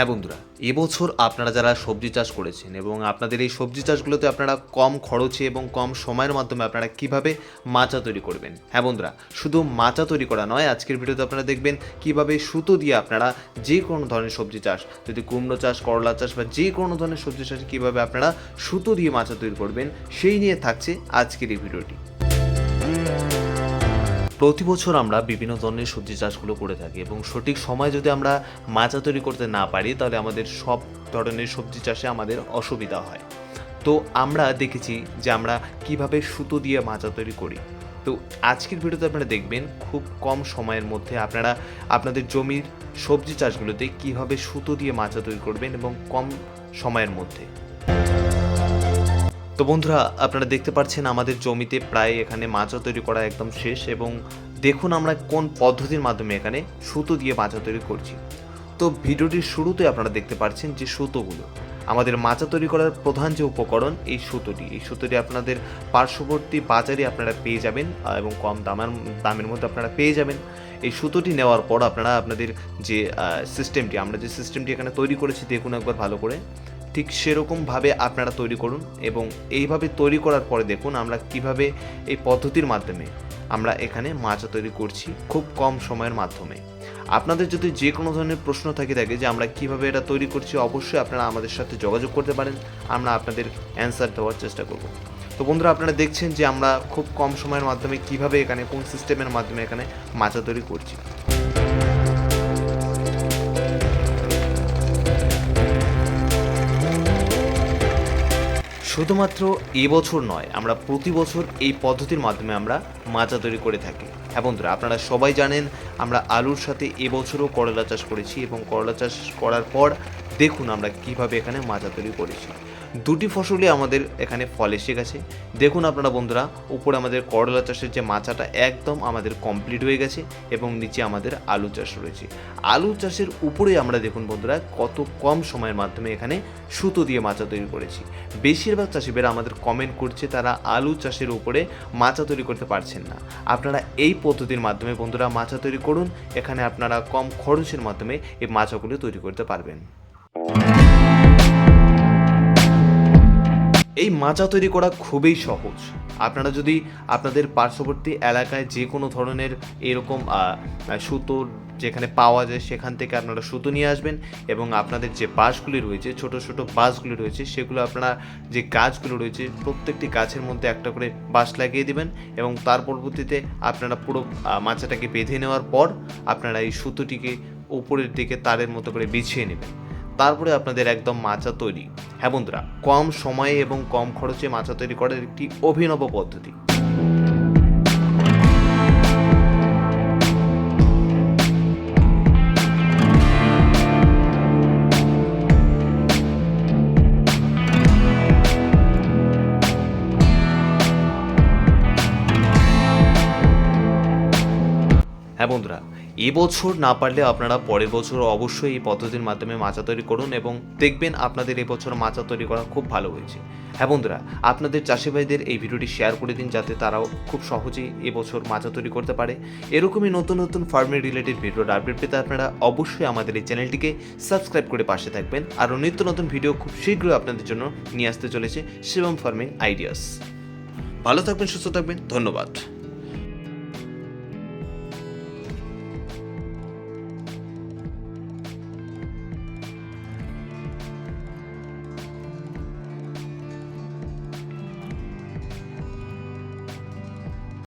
হ্যাঁ বন্ধুরা, এবছর আপনারা যারা সবজি চাষ করেছেন এবং আপনাদের এই সবজি চাষগুলোতে আপনারা কম খরচে এবং কম সময়ের মাধ্যমে আপনারা কীভাবে মাচা তৈরি করবেন? হ্যাঁ বন্ধুরা, শুধু মাচা তৈরি করা নয়, আজকের ভিডিওতে আপনারা দেখবেন কীভাবে সুতো দিয়ে আপনারা যে কোনো ধরনের সবজি চাষ, যদি কুমড়ো চাষ, করলা চাষ বা যে কোনো ধরনের সবজি চাষ কীভাবে আপনারা সুতো দিয়ে মাচা তৈরি করবেন, সেই নিয়ে থাকছে আজকের এই ভিডিওটি। প্রতি বছর আমরা বিভিন্ন ধরনের সবজি চাষগুলো করে থাকি এবং সঠিক সময় যদি আমরা মাচা তৈরি করতে না পারি, তাহলে আমাদের সব ধরনের সবজি চাষে আমাদের অসুবিধা হয়। তো আমরা দেখেছি যে আমরা কীভাবে সুতো দিয়ে মাচা তৈরি করি। তো আজকের ভিডিওতে আপনারা দেখবেন খুব কম সময়ের মধ্যে আপনারা আপনাদের জমির সবজি চাষগুলোতে কীভাবে সুতো দিয়ে মাচা তৈরি করবেন এবং কম সময়ের মধ্যে। তো বন্ধুরা, আপনারা দেখতে পাচ্ছেন আমাদের জমিতে প্রায় এখানে মাচা তৈরি করা একদম শেষ এবং দেখুন আমরা কোন পদ্ধতির মাধ্যমে এখানে সুতো দিয়ে মাচা তৈরি করছি। তো ভিডিওটির শুরুতে আপনারা দেখতে পাচ্ছেন যে সুতোগুলো। আমাদের মাচা তৈরি করার প্রধান যে উপকরণ এই সুতোটি। এই সুতোটি আপনাদের পার্শ্ববর্তী বাজারে আপনারা পেয়ে যাবেন এবং কম দামের দামের মধ্যে আপনারা পেয়ে যাবেন। এই সুতোটি নেওয়ার পর আপনারা আপনাদের যে সিস্টেমটি আমরা যে সিস্টেমটি এখানে তৈরি করেছি, দেখুন একবার ভালো করে। ঠিক সেরকমভাবে আপনারা তৈরি করুন এবং এইভাবে তৈরি করার পরে দেখুন আমরা কীভাবে এই পদ্ধতির মাধ্যমে আমরা এখানে মাচা তৈরি করছি খুব কম সময়ের মাধ্যমে। আপনাদের যদি যে কোনো ধরনের প্রশ্ন থাকে থাকে যে আমরা কীভাবে এটা তৈরি করছি, অবশ্যই আপনারা আমাদের সাথে যোগাযোগ করতে পারেন, আমরা আপনাদের অ্যান্সার দেওয়ার চেষ্টা করব। তো বন্ধুরা, আপনারা দেখছেন যে আমরা খুব কম সময়ের মাধ্যমে কীভাবে এখানে, কোন সিস্টেমের মাধ্যমে এখানে মাচা তৈরি করছি। শুধুমাত্র এবছর নয়, আমরা প্রতি বছর এই পদ্ধতির মাধ্যমে আমরা মাচা তৈরি করে থাকি। হ্যাঁ বন্ধুরা, আপনারা সবাই জানেন আমরা আলুর সাথে এবছরও করলা চাষ করেছি এবং করলা চাষ করার পর দেখুন আমরা কীভাবে এখানে মাচা তৈরি করেছি। দুটি ফসলই আমাদের এখানে ফল এসে গেছে। দেখুন আপনারা বন্ধুরা, উপরে আমাদের করলা চাষের যে মাচাটা একদম আমাদের কমপ্লিট হয়ে গেছে এবং নিচে আমাদের আলু চাষ রয়েছে। আলু চাষের উপরে আমরা দেখুন বন্ধুরা, কত কম সময়ের মাধ্যমে এখানে সুতো দিয়ে মাচা তৈরি করেছি। বেশিরভাগ চাষিবেরা আমাদের কমেন্ট করছে, তারা আলু চাষের উপরে মাচা তৈরি করতে পারছেন না। আপনারা এই পদ্ধতির মাধ্যমে বন্ধুরা মাচা তৈরি করুন, এখানে আপনারা কম খরচের মাধ্যমে এই মাচাগুলো তৈরি করতে পারবেন। এই মাচা তৈরি করা খুবই সহজ। আপনারা যদি আপনাদের পার্শ্ববর্তী এলাকায় যে কোনো ধরনের এরকম সুতো যেখানে পাওয়া যায় সেখান থেকে আপনারা সুতো নিয়ে আসবেন এবং আপনাদের যে বাঁশগুলি রয়েছে, ছোট ছোট বাঁশগুলি রয়েছে, সেগুলো আপনারা যে গাছগুলো রয়েছে, প্রত্যেকটি গাছের মধ্যে একটা করে বাঁশ লাগিয়ে দিবেন এবং তার পরবর্তীতে আপনারা পুরো মাচাটাকে বেঁধে নেওয়ার পর আপনারা এই সুতোটিকে উপরের দিকে তারের মতো করে বিছিয়ে নেবেন। তারপরে আপনাদের একদম মাচা তৈরি। হ্যাঁ বন্ধুরা, কম সময়ে এবং কম খরচে মাচা তৈরি করার একটি অভিনব পদ্ধতি। হ্যাঁ বন্ধুরা এবছর না পারলে আপনারা পরের বছর অবশ্যই এই পদ্ধতির মাধ্যমে মাচা তৈরি করুন এবং দেখবেন আপনাদের এবছর মাচা তৈরি করা খুব ভালো হয়েছে। হ্যাঁ বন্ধুরা, আপনাদের চাষি ভাইদের এই ভিডিওটি শেয়ার করে দিন যাতে তারাও খুব সহজেই এবছর মাচা তৈরি করতে পারে। এরকমই নতুন নতুন ফার্মের রিলেটেড ভিডিওর আপডেট পেতে আপনারা অবশ্যই আমাদের এই চ্যানেলটিকে সাবস্ক্রাইব করে পাশে থাকবেন আরও নিত্য নতুন ভিডিও খুব শীঘ্রই আপনাদের জন্য নিয়ে আসতে চলেছে শিবম ফার্মিং আইডিয়াস ভালো থাকবেন, সুস্থ থাকবেন, ধন্যবাদ।